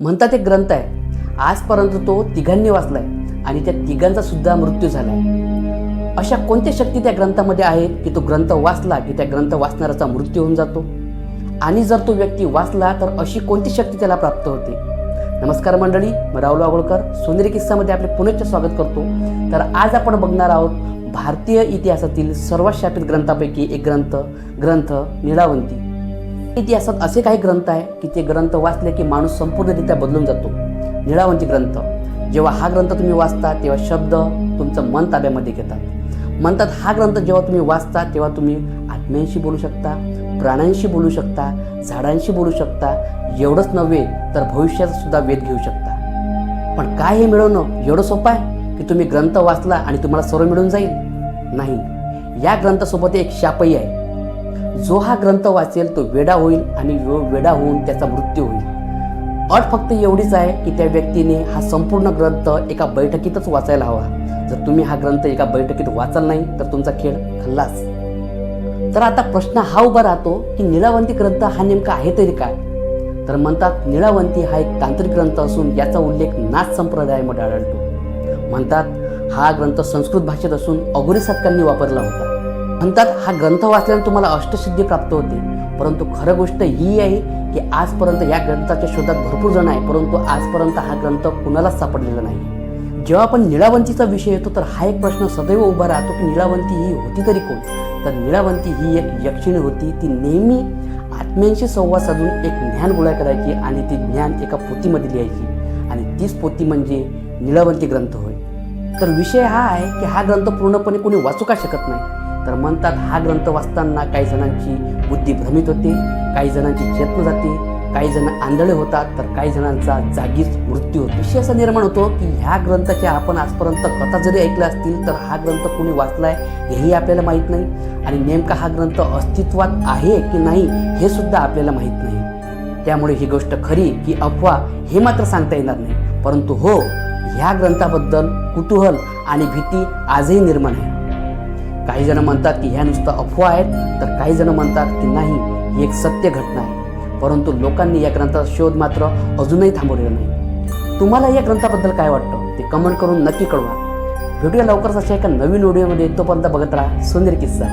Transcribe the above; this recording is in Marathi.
म्हणतात एक ग्रंथ आहे. आजपर्यंत तो तिघांनी वाचलाय आणि त्या तिघांचा सुद्धा मृत्यू झालाय. अशा कोणत्या शक्ती त्या ग्रंथामध्ये आहेत की तो ग्रंथ वाचला की त्या ग्रंथ वाचणाऱ्याचा मृत्यू होऊन जातो? आणि जर तो व्यक्ती वाचला तर अशी कोणती शक्ती त्याला प्राप्त होते? नमस्कार मंडळी मी राहुल आगोळकर. सोनेरी किस्सामध्ये आपले पुनश्च स्वागत करतो. तर आज आपण बघणार आहोत भारतीय इतिहासातील सर्वात शापित ग्रंथापैकी एक ग्रंथ ग्रंथ निळावंती. इतिहासात असे काही ग्रंथ आहे की ते ग्रंथ वाचले की माणूस संपूर्णरित्या बदलून जातो. निळावंती ग्रंथ. जेव्हा हा ग्रंथ तुम्ही वाचता तेव्हा शब्द तुमचं मन ताब्यामध्ये घेतात. म्हणतात हा ग्रंथ जेव्हा तुम्ही वाचता तेव्हा तुम्ही आत्म्यांशी बोलू शकता प्राण्यांशी बोलू शकता झाडांशी बोलू शकता. एवढंच नव्हे तर भविष्याचा सुद्धा वेध घेऊ शकता. पण काय हे मिळवणं एवढं सोपं आहे? की तुम्ही ग्रंथ वाचला आणि तुम्हाला सर्व मिळून जाईल? नाही. या ग्रंथासोबत एक शापही आहे. जो हा ग्रंथ वाचेल तो वेडा होईल आणि वेडा होऊन त्याचा मृत्यू होईल. अट फक्त एवढीच आहे की त्या व्यक्तीने हा संपूर्ण ग्रंथ एका बैठकीतच वाचायला हवा. जर तुम्ही हा ग्रंथ एका बैठकीत वाचाल नाही तर तुमचा खेळ खल्लाच तर आता प्रश्न हा उभा राहतो की निळावंती ग्रंथ हा नेमका आहे तरी काय? तर म्हणतात निळावंती हा एक तांत्रिक ग्रंथ असून याचा उल्लेख नाथ संप्रदायामध्ये आढळतो. म्हणतात हा ग्रंथ संस्कृत भाषेत असून अघोरी साधकांनी वापरला होता. म्हणतात हा ग्रंथ वाचल्याने तुम्हाला अष्टसिद्धी प्राप्त होते. परंतु खरं गोष्ट ही आहे की आजपर्यंत या ग्रंथाच्या शोधात भरपूर जण आहे परंतु आजपर्यंत हा ग्रंथ कुणालाच सापडलेला नाही. जेव्हा आपण निळावंतीचा विषय येतो तर हा एक प्रश्न सदैव उभा राहतो की निळावंती ही होती तरी कोण? तर निळावंती ही एक यक्षिणी होती. ती नेहमी आत्म्यांशी संवाद साधून एक ज्ञान गोळा करायची आणि ती ज्ञान एका पोथीमध्ये लिहायची. आणि तीच पोथी म्हणजे निळावंती ग्रंथ होय. तर विषय हा आहे की हा ग्रंथ पूर्णपणे कोणी वाचू का शकत नाही? तर म्हणतात हा ग्रंथ वाचताना काही जणांची बुद्धी भ्रमित होते काही जणांची चेतन जाते काही जण आंधळे होतात तर काही जणांचा जागीच मृत्यू होतो. विषय असा निर्माण होतो की ह्या ग्रंथाच्या आपण आजपर्यंत कथा जरी ऐकल्या असतील तर हा ग्रंथ कोणी वाचलाय हेही आपल्याला माहीत नाही. आणि नेमका हा ग्रंथ अस्तित्वात आहे की नाही हे सुद्धा आपल्याला माहीत नाही. त्यामुळे ही गोष्ट खरी की अफवा हे मात्र सांगता येणार नाही. परंतु हो ह्या ग्रंथाबद्दल कुतूहल आणि भीती आजही निर्माण आहे. काही जण म्हणतात की ह्या नुसतं अफवा आहेत तर काही जण म्हणतात की नाही ही एक सत्य घटना आहे. परंतु लोकांनी या ग्रंथाचा शोध मात्र अजूनही थांबवलेला नाही. तुम्हाला या ग्रंथाबद्दल काय वाटतं ते कमेंट करून नक्की कळवा. भेटूया लवकरच अशा एका नवीन व्हिडिओमध्ये तोपर्यंत बघत राहा सुंदर किस्सा.